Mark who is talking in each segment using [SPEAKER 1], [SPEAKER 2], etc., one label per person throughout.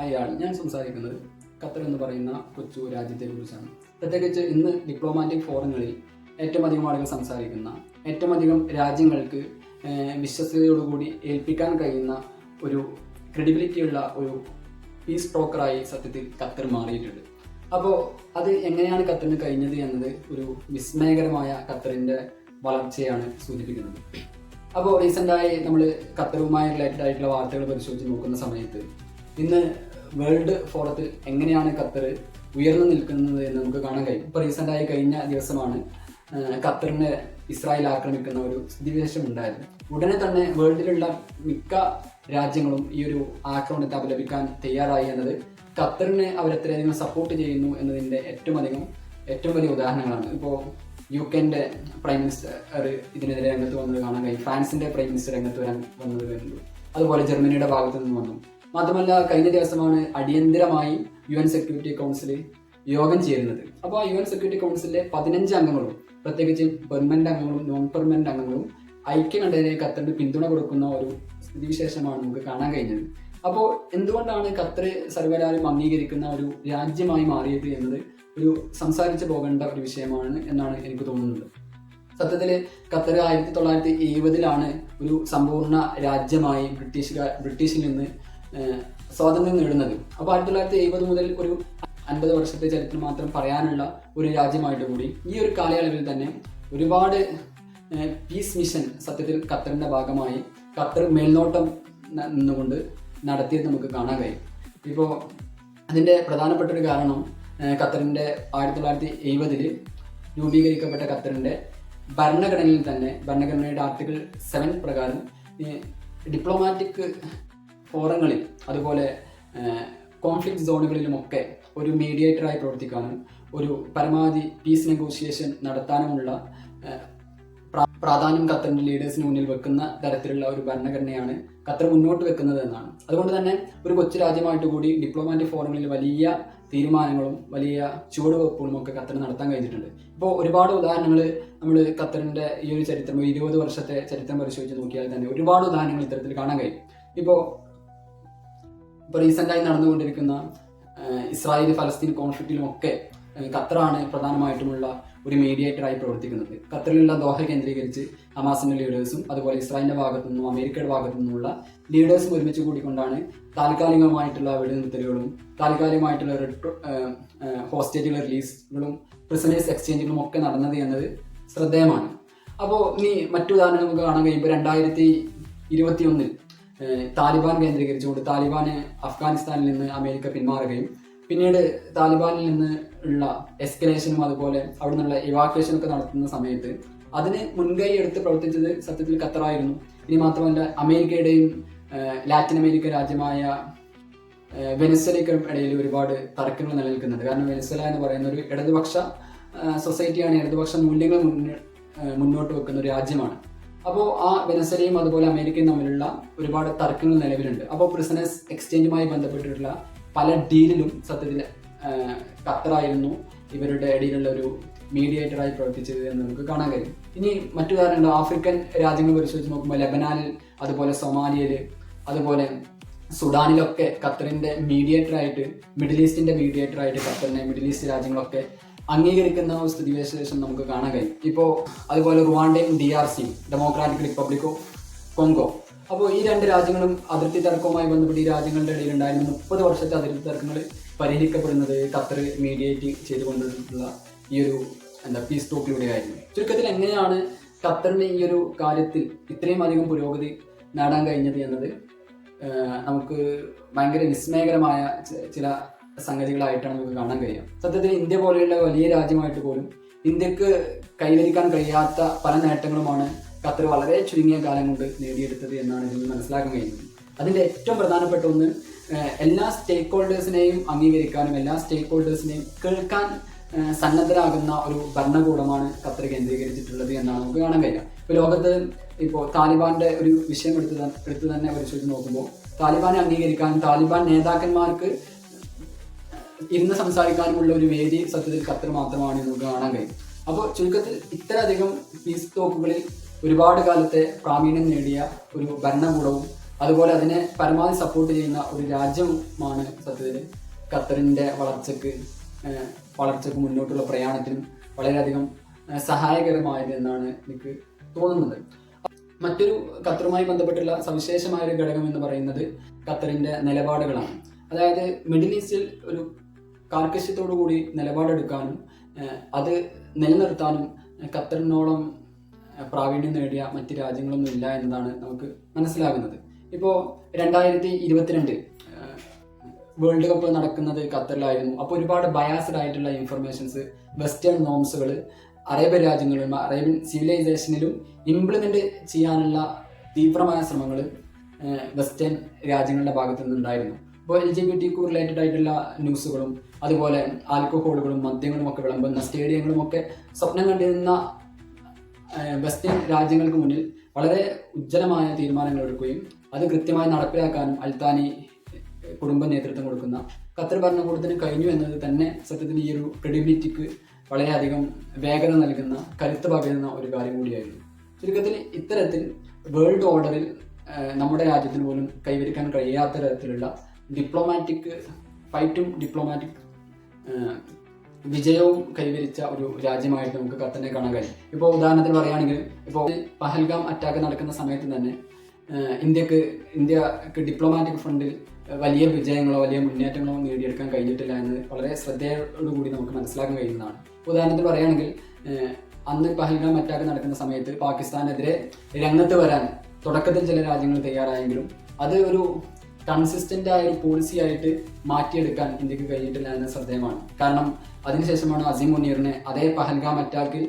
[SPEAKER 1] അയാൾ ഞാൻ സംസാരിക്കുന്നത് ഖത്തർ എന്ന് പറയുന്ന കൊച്ചു രാജ്യത്തെ കുറിച്ചാണ്. പ്രത്യേകിച്ച് ഇന്ന് ഡിപ്ലോമാറ്റിക് ഫോറങ്ങളിൽ ഏറ്റവും അധികം ആളുകൾ സംസാരിക്കുന്ന ഏറ്റവും അധികം രാജ്യങ്ങൾക്ക് വിശ്വസ്തയോടുകൂടി ഏൽപ്പിക്കാൻ കഴിയുന്ന ഒരു ക്രെഡിബിലിറ്റിയുള്ള ഒരു പീസ് ബ്രോക്കറായി സത്യത്തിൽ ഖത്തർ മാറിയിട്ടുണ്ട്. അപ്പോൾ അത് എങ്ങനെയാണ് ഖത്തറിന് കഴിഞ്ഞത് എന്നത് ഒരു വിസ്മയകരമായ ഖത്തറിന്റെ വളർച്ചയാണ് സൂചിപ്പിക്കുന്നത്. അപ്പോൾ റീസെന്റായി നമ്മൾ ഖത്തറുമായി റിലേറ്റഡ് ആയിട്ടുള്ള വാർത്തകൾ പരിശോധിച്ച് നോക്കുന്ന സമയത്ത് ഇന്ന് വേൾഡ് ഫോറത്തിൽ എങ്ങനെയാണ് ഖത്തർ ഉയർന്നു നിൽക്കുന്നത് എന്ന് നമുക്ക് കാണാൻ കഴിയും. ഇപ്പോൾ റീസെന്റായി കഴിഞ്ഞ ദിവസമാണ് ഖത്തറിനെ ഇസ്രായേൽ ആക്രമിക്കുന്ന ഒരു സ്ഥിതിവിശേഷം ഉണ്ടായത്. ഉടനെ തന്നെ വേൾഡിലുള്ള മിക്ക രാജ്യങ്ങളും ഈ ഒരു ആക്രമണത്തെ അപലപിക്കാൻ തയ്യാറായി എന്നത് ഖത്തറിനെ അവരെത്രയധികം സപ്പോർട്ട് ചെയ്യുന്നു എന്നതിന്റെ ഏറ്റവും അധികം ഏറ്റവും വലിയ ഉദാഹരണങ്ങളാണ്. ഇപ്പോൾ യു കെന്റെ പ്രൈം മിനിസ്റ്റർ ഇതിനെതിരെ രംഗത്ത് വന്നത് കാണാൻ കഴിയും. ഫ്രാൻസിന്റെ പ്രൈം മിനിസ്റ്റർ രംഗത്ത് വരാൻ വന്നത് കണ്ടു. അതുപോലെ ജർമ്മനിയുടെ ഭാഗത്തു നിന്ന് വന്നു. മാത്രമല്ല കഴിഞ്ഞ ദിവസമാണ് അടിയന്തരമായി യു എൻ സെക്യൂരിറ്റി കൗൺസിൽ യോഗം ചേരുന്നത്. അപ്പോൾ ആ യു എൻ സെക്യൂരിറ്റി കൗൺസിലിലെ പതിനഞ്ച് അംഗങ്ങളും പ്രത്യേകിച്ച് പെർമനന്റ് അംഗങ്ങളും നോൺ പെർമനന്റ് അംഗങ്ങളും ഐക്യകണ്ഠേനെ ഖത്തറിന് പിന്തുണ കൊടുക്കുന്ന ഒരു സ്ഥിതിവിശേഷമാണ് നമുക്ക് കാണാൻ കഴിഞ്ഞത്. അപ്പോൾ എന്തുകൊണ്ടാണ് ഖത്തർ സർവരാലും അംഗീകരിക്കുന്ന ഒരു രാജ്യമായി മാറിയത് എന്നത് ഒരു സംസാരിച്ചു പോകേണ്ട ഒരു വിഷയമാണ് എന്നാണ് എനിക്ക് തോന്നുന്നത്. സത്യത്തിൽ ഖത്തർ ആയിരത്തി തൊള്ളായിരത്തി എഴുപതിലാണ് ഒരു സമ്പൂർണ രാജ്യമായി ബ്രിട്ടീഷുകാർ ബ്രിട്ടീഷിൽ നിന്ന് സ്വാതന്ത്ര്യം നേടുന്നത്. അപ്പോൾ ആയിരത്തി തൊള്ളായിരത്തി എഴുപത് മുതൽ ഒരു അൻപത് വർഷത്തെ ചരിത്രം മാത്രം പറയാനുള്ള ഒരു രാജ്യമായിട്ട് കൂടി. ഈ ഒരു കാലയളവിൽ തന്നെ ഒരുപാട് പീസ് മിഷൻ സത്യത്തിൽ ഖത്തറിന്റെ ഭാഗമായി ഖത്തർ മേൽനോട്ടം നിന്നുകൊണ്ട് നടത്തിയത് നമുക്ക് കാണാൻ കഴിയും. ഇപ്പോൾ അതിന്റെ പ്രധാനപ്പെട്ട ഒരു കാരണം ഖത്തറിന്റെ ആയിരത്തി തൊള്ളായിരത്തി എഴുപതിൽ രൂപീകരിക്കപ്പെട്ട ഖത്തറിന്റെ ഭരണഘടനയിൽ തന്നെ ഭരണഘടനയുടെ ആർട്ടിക്കിൾ സെവൻ പ്രകാരം ഡിപ്ലോമാറ്റിക് ഫോറങ്ങളിൽ അതുപോലെ കോൺഫ്ലിക്റ്റ് സോണുകളിലുമൊക്കെ ഒരു മീഡിയേറ്ററായി പ്രവർത്തിക്കാനും ഒരു പരമാവധി പീസ് നെഗോഷിയേഷൻ നടത്താനുമുള്ള പ്രാധാന്യം ഖത്തറിന്റെ ലീഡേഴ്സിന് മുന്നിൽ വെക്കുന്ന തരത്തിലുള്ള ഒരു ഭരണഘടനയാണ് ഖത്തർ മുന്നോട്ട് വെക്കുന്നത് എന്നാണ്. അതുകൊണ്ട് തന്നെ ഒരു കൊച്ചു രാജ്യമായിട്ട് കൂടി ഡിപ്ലോമാറ്റിക് ഫോറങ്ങളിൽ വലിയ തീരുമാനങ്ങളും വലിയ ചുവടുവെപ്പുകളും ഒക്കെ ഖത്തർ നടത്താൻ കഴിഞ്ഞിട്ടുണ്ട്. ഇപ്പോൾ ഒരുപാട് ഉദാഹരണങ്ങൾ നമ്മൾ ഖത്തറിന്റെ ഈ ഒരു ചരിത്രം ഇരുപത് വർഷത്തെ ചരിത്രം പരിശോധിച്ച് നോക്കിയാൽ തന്നെ ഒരുപാട് ഉദാഹരണങ്ങൾ ഇത്തരത്തിൽ കാണാൻ കഴിയും. ഇപ്പോൾ ഇപ്പോൾ റീസെന്റായി നടന്നുകൊണ്ടിരിക്കുന്ന ഇസ്രായേൽ ഫലസ്തീൻ കോൺഫ്ലിക്റ്റിലും ഒക്കെ ഏഹ്, ഖത്തറാണ് പ്രധാനമായിട്ടുമുള്ള ഒരു മീഡിയേറ്ററായി പ്രവർത്തിക്കുന്നത്. ഖത്തറിലുള്ള ദോഹ കേന്ദ്രീകരിച്ച് ഹമാസിന്റെ ലീഡേഴ്സും അതുപോലെ ഇസ്രായേലിന്റെ ഭാഗത്തു നിന്നും അമേരിക്കയുടെ ഭാഗത്തു നിന്നുള്ള ലീഡേഴ്സും ഒരുമിച്ച് കൂടിക്കൊണ്ടാണ് താൽക്കാലികമായിട്ടുള്ള വെടിനിർത്തലുകളും താൽക്കാലികമായിട്ടുള്ള ഹോസ്റ്റേജുകളുടെ റിലീസുകളും പ്രിസണേഴ്സ് എക്സ്ചേഞ്ചുകളും ഒക്കെ നടന്നത് എന്നത് ശ്രദ്ധേയമാണ്. അപ്പോൾ ഇനി മറ്റു ഉദാഹരണം നമുക്ക് കാണാൻ കഴിയുമ്പോൾ രണ്ടായിരത്തി ഇരുപത്തിയൊന്നിൽ ഏഹ് താലിബാൻ കേന്ദ്രീകരിച്ചുകൊണ്ട് താലിബാന് അഫ്ഗാനിസ്ഥാനിൽ നിന്ന് അമേരിക്ക പിന്മാറുകയും പിന്നീട് താലിബാനിൽ നിന്ന് ഉള്ള എസ്കലേഷനും അതുപോലെ അവിടെ നിന്നുള്ള ഇവാക്വേഷനും ഒക്കെ നടത്തുന്ന സമയത്ത് അതിന് മുൻകൈ എടുത്ത് പ്രവർത്തിച്ചത് സത്യത്തിൽ ഖത്തറായിരുന്നു. ഇനി മാത്രമല്ല അമേരിക്കയുടെയും ലാറ്റിൻ അമേരിക്കൻ രാജ്യമായ വെനസ്വലയ്ക്കും ഇടയിൽ ഒരുപാട് തർക്കങ്ങൾ നിലനിൽക്കുന്നുണ്ട് കാരണം വെനസ്വല എന്ന് പറയുന്ന ഒരു ഇടതുപക്ഷ സൊസൈറ്റിയാണ് ഇടതുപക്ഷ മൂല്യങ്ങൾ മുന്നോട്ട് വെക്കുന്ന ഒരു രാജ്യമാണ്. അപ്പോൾ ആ വെനസ്വലയും അതുപോലെ അമേരിക്കയും തമ്മിലുള്ള ഒരുപാട് തർക്കങ്ങൾ നിലവിലുണ്ട്. അപ്പോൾ പ്രിസണേഴ്സ് എക്സ്ചേഞ്ചുമായി ബന്ധപ്പെട്ടിട്ടുള്ള പല ഡീലിലും സത്യത്തിൽ ഖത്തറായിരുന്നു ഇവരുടെ ഇടയിലുള്ള ഒരു മീഡിയേറ്ററായി പ്രവർത്തിച്ചത് എന്ന് നമുക്ക് കാണാൻ കഴിയും. ഇനി മറ്റു ഉദാഹരണങ്ങൾ ആഫ്രിക്കൻ രാജ്യങ്ങൾ പരിശോധിച്ച് നോക്കുമ്പോൾ ലബനാനിൽ അതുപോലെ സൊമാലിയയിൽ അതുപോലെ സുഡാനിലൊക്കെ ഖത്തറിന്റെ മീഡിയേറ്ററായിട്ട് മിഡിൽ ഈസ്റ്റിന്റെ മീഡിയേറ്ററായിട്ട് ഖത്തറിനെ മിഡിൽ ഈസ്റ്റ് രാജ്യങ്ങളൊക്കെ അംഗീകരിക്കുന്ന ഒരു സ്ഥിതിവിശേഷം നമുക്ക് കാണാൻ കഴിയും. ഇപ്പോൾ അതുപോലെ റുവാണ്ടയും ഡി ആർ സിയും ഡെമോക്രാറ്റിക് റിപ്പബ്ലിക് ഓഫ് കൊങ്കോ അപ്പോൾ ഈ രണ്ട് രാജ്യങ്ങളും അതിർത്തി തർക്കവുമായി ബന്ധപ്പെട്ട് ഈ രാജ്യങ്ങളുടെ ഇടയിൽ ഉണ്ടായിരുന്ന മുപ്പത് വർഷത്തെ അതിർത്തി തർക്കങ്ങൾ പരിഹരിക്കപ്പെടുന്നത് ഖത്തർ മീഡിയേറ്റ് ചെയ്തുകൊണ്ടിട്ടുള്ള ഈ ഒരു എന്താ പീസ് ടോക്കിലൂടെയായിരുന്നു ചുരുക്കത്തിൽ എങ്ങനെയാണ് ഖത്തറിന് ഈ ഒരു കാര്യത്തിൽ ഇത്രയും അധികം പുരോഗതി നേടാൻ കഴിഞ്ഞത് എന്നത് നമുക്ക് ഭയങ്കര വിസ്മയകരമായ ചില സംഗതികളായിട്ടാണ് നമുക്ക് കാണാൻ കഴിയാം. സത്യത്തിൽ ഇന്ത്യ പോലെയുള്ള വലിയ രാജ്യമായിട്ട് പോലും ഇന്ത്യയ്ക്ക് കൈവരിക്കാൻ കഴിയാത്ത പല നേട്ടങ്ങളുമാണ് ഖത്തർ വളരെ ചുരുങ്ങിയ കാലം കൊണ്ട് നേടിയെടുത്തത് എന്നാണ് ഇതിൽ മനസ്സിലാക്കാൻ കഴിയുന്നത്. അതിന്റെ ഏറ്റവും പ്രധാനപ്പെട്ട ഒന്ന് എല്ലാ സ്റ്റേക്ക് ഹോൾഡേഴ്സിനെയും അംഗീകരിക്കാനും എല്ലാ സ്റ്റേക്ക് ഹോൾഡേഴ്സിനെയും കേൾക്കാൻ സന്നദ്ധരാകുന്ന ഒരു ഭരണകൂടമാണ് ഖത്തർ കേന്ദ്രീകരിച്ചിട്ടുള്ളത് എന്നാണ് നമുക്ക് കാണാൻ കഴിയുക. ഇപ്പോൾ ലോകത്ത് ഇപ്പോൾ താലിബാന്റെ ഒരു വിഷയം എടുത്ത് എടുത്ത് തന്നെ പരിശോധിച്ച് നോക്കുമ്പോൾ താലിബാനെ അംഗീകരിക്കാനും താലിബാൻ നേതാക്കന്മാർക്ക് ഇരുന്ന് സംസാരിക്കാനുമുള്ള ഒരു വേദി സത്യത്തിൽ ഖത്തർ മാത്രമാണ് നമുക്ക് കാണാൻ കഴിയും. അപ്പോൾ ചുരുക്കത്തിൽ ഇത്രയധികം പീസ് ടോക്കുകളിൽ ഒരുപാട് കാലത്തെ പ്രാവീണ്യം നേടിയ ഒരു ഭരണകൂടവും അതുപോലെ അതിനെ പരമാവധി സപ്പോർട്ട് ചെയ്യുന്ന ഒരു രാജ്യമാണ് സത്യത്തിൽ ഖത്തറിന്റെ വളർച്ചയ്ക്ക് വളർച്ചയ്ക്ക് മുന്നോട്ടുള്ള പ്രയാണത്തിനും വളരെയധികം സഹായകരമായത് എന്നാണ് എനിക്ക് തോന്നുന്നത്. മറ്റൊരു ഖത്തറുമായി ബന്ധപ്പെട്ടുള്ള സവിശേഷമായ ഒരു ഘടകം എന്ന് പറയുന്നത് ഖത്തറിന്റെ നിലപാടുകളാണ്. അതായത് മിഡിൽ ഈസ്റ്റിൽ ഒരു കൂടി നിലപാടെടുക്കാനും അത് നിലനിർത്താനും ഖത്തറിനോളം പ്രാവീണ്യം നേടിയ മറ്റ് രാജ്യങ്ങളൊന്നും ഇല്ല എന്നതാണ് നമുക്ക് മനസ്സിലാകുന്നത്. ഇപ്പോൾ രണ്ടായിരത്തി ഇരുപത്തിരണ്ട് വേൾഡ് കപ്പ് നടക്കുന്നത് ഖത്തറിലായിരുന്നു. അപ്പോൾ ഒരുപാട് ബയാസ്ഡ് ആയിട്ടുള്ള ഇൻഫർമേഷൻസ് വെസ്റ്റേൺ നോംസുകൾ അറേബ്യൻ രാജ്യങ്ങളിലും അറേബ്യൻ സിവിലൈസേഷനിലും ഇംപ്ലിമെന്റ് ചെയ്യാനുള്ള തീവ്രമായ ശ്രമങ്ങൾ വെസ്റ്റേൺ രാജ്യങ്ങളുടെ ഭാഗത്തു നിന്നുണ്ടായിരുന്നു ഇപ്പോൾ L G B T related ആയിട്ടുള്ള ന്യൂസുകളും അതുപോലെ ആൽക്കഹോളുകളും മദ്യങ്ങളും ഒക്കെ വിളമ്പുന്ന സ്റ്റേഡിയങ്ങളും ഒക്കെ സ്വപ്നം കണ്ടിരുന്ന വെസ്റ്റേൺ രാജ്യങ്ങൾക്ക് മുന്നിൽ വളരെ ഉജ്ജ്വലമായ തീരുമാനങ്ങൾ എടുക്കുകയും അത് കൃത്യമായി നടപ്പിലാക്കാനും അൽത്താനി കുടുംബ നേതൃത്വം കൊടുക്കുന്ന ഖത്തർ ഭരണകൂടത്തിന് കഴിഞ്ഞു എന്നത് തന്നെ സത്യത്തിൽ ഈ ഒരു ക്രെഡിബിലിറ്റിക്ക് വളരെയധികം വേഗത നൽകുന്ന കരുത്ത് പകരുന്ന ഒരു കാര്യം കൂടിയായിരുന്നു. ചുരുക്കത്തിൽ ഇത്തരത്തിൽ വേൾഡ് ഓർഡറിൽ നമ്മുടെ രാജ്യത്തിന് പോലും കൈവരിക്കാൻ കഴിയാത്ത തരത്തിലുള്ള ഡിപ്ലോമാറ്റിക് ഫൈറ്റും ഡിപ്ലോമാറ്റിക് വിജയവും കൈവരിച്ച ഒരു രാജ്യമായിട്ട് നമുക്ക് ഖത്തറിനെ കാണാൻ കഴിയും. ഇപ്പോൾ ഉദാഹരണത്തിന് പറയുകയാണെങ്കിൽ ഇപ്പോൾ പഹൽഗാം അറ്റാക്ക് നടക്കുന്ന സമയത്ത് തന്നെ ഇന്ത്യയ്ക്ക് ഇന്ത്യയ്ക്ക് ഡിപ്ലോമാറ്റിക് ഫ്രണ്ടിൽ വലിയ വിജയങ്ങളോ വലിയ മുന്നേറ്റങ്ങളോ നേടിയെടുക്കാൻ കഴിഞ്ഞിട്ടില്ല എന്ന് വളരെ ശ്രദ്ധയോടുകൂടി നമുക്ക് മനസ്സിലാക്കാൻ കഴിയുന്നതാണ്. ഉദാഹരണത്തിന് പറയുകയാണെങ്കിൽ അന്ന് പഹൽഗാം അറ്റാക്ക് നടക്കുന്ന സമയത്ത് പാകിസ്ഥാനെതിരെ രംഗത്ത് വരാൻ തുടക്കത്തിൽ ചില രാജ്യങ്ങൾ തയ്യാറായെങ്കിലും അത് ഒരു കൺസിസ്റ്റന്റ് ആയ ഒരു പോളിസി ആയിട്ട് മാറ്റിയെടുക്കാൻ ഇന്ത്യയ്ക്ക് കഴിഞ്ഞിട്ടില്ല എന്ന ശ്രദ്ധേയമാണ്. കാരണം അതിനുശേഷമാണ് അസീം മുനീറിനെ അതേ പഹൽഗാം അറ്റാക്കിൽ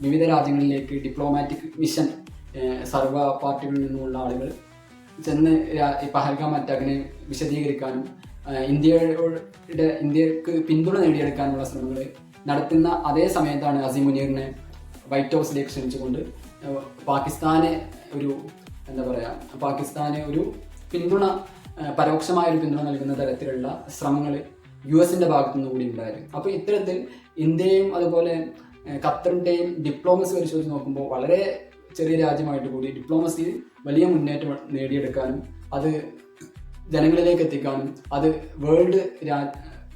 [SPEAKER 1] വിവിധ രാജ്യങ്ങളിലേക്ക് ഡിപ്ലോമാറ്റിക് മിഷൻ സർവ പാർട്ടികളിൽ നിന്നുമുള്ള ആളുകൾ ചെന്ന് പഹൽഗാം അറ്റാക്കിനെ വിശദീകരിക്കാനും ഇന്ത്യയുടെ ഇന്ത്യയ്ക്ക് പിന്തുണ നേടിയെടുക്കാനുള്ള ശ്രമങ്ങൾ നടത്തുന്ന അതേ സമയത്താണ് അസീം മുനീറിനെ വൈറ്റ് ഹൗസിലേക്ക് ക്ഷണിച്ചുകൊണ്ട് പാകിസ്ഥാനെ ഒരു എന്താ പറയുക പാകിസ്ഥാനെ ഒരു പിന്തുണ പരോക്ഷമായ ഒരു പിന്തുണ നൽകുന്ന തരത്തിലുള്ള ശ്രമങ്ങൾ യു എസിന്റെ ഭാഗത്തു നിന്ന് കൂടി ഉണ്ടായിരുന്നു. അപ്പോൾ ഇത്തരത്തിൽ ഇന്ത്യയും അതുപോലെ ഖത്തറിന്റെയും ഡിപ്ലോമസി പരിശോധിച്ച് നോക്കുമ്പോൾ വളരെ ചെറിയ രാജ്യമായിട്ട് കൂടി ഡിപ്ലോമസി വലിയ മുന്നേറ്റം നേടിയെടുക്കാനും അത് ജനങ്ങളിലേക്ക് എത്തിക്കാനും അത് വേൾഡ്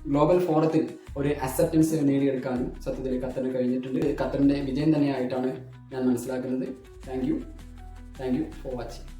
[SPEAKER 1] ഗ്ലോബൽ ഫോറത്തിൽ ഒരു അക്സെപ്റ്റൻസ് നേടിയെടുക്കാനും സത്യത്തിൽ ഖത്തറിന് കഴിഞ്ഞിട്ടുണ്ട്. ഖത്തറിന്റെ വിജയം തന്നെയായിട്ടാണ് ഞാൻ മനസ്സിലാക്കുന്നത്. Thank you thank you for watching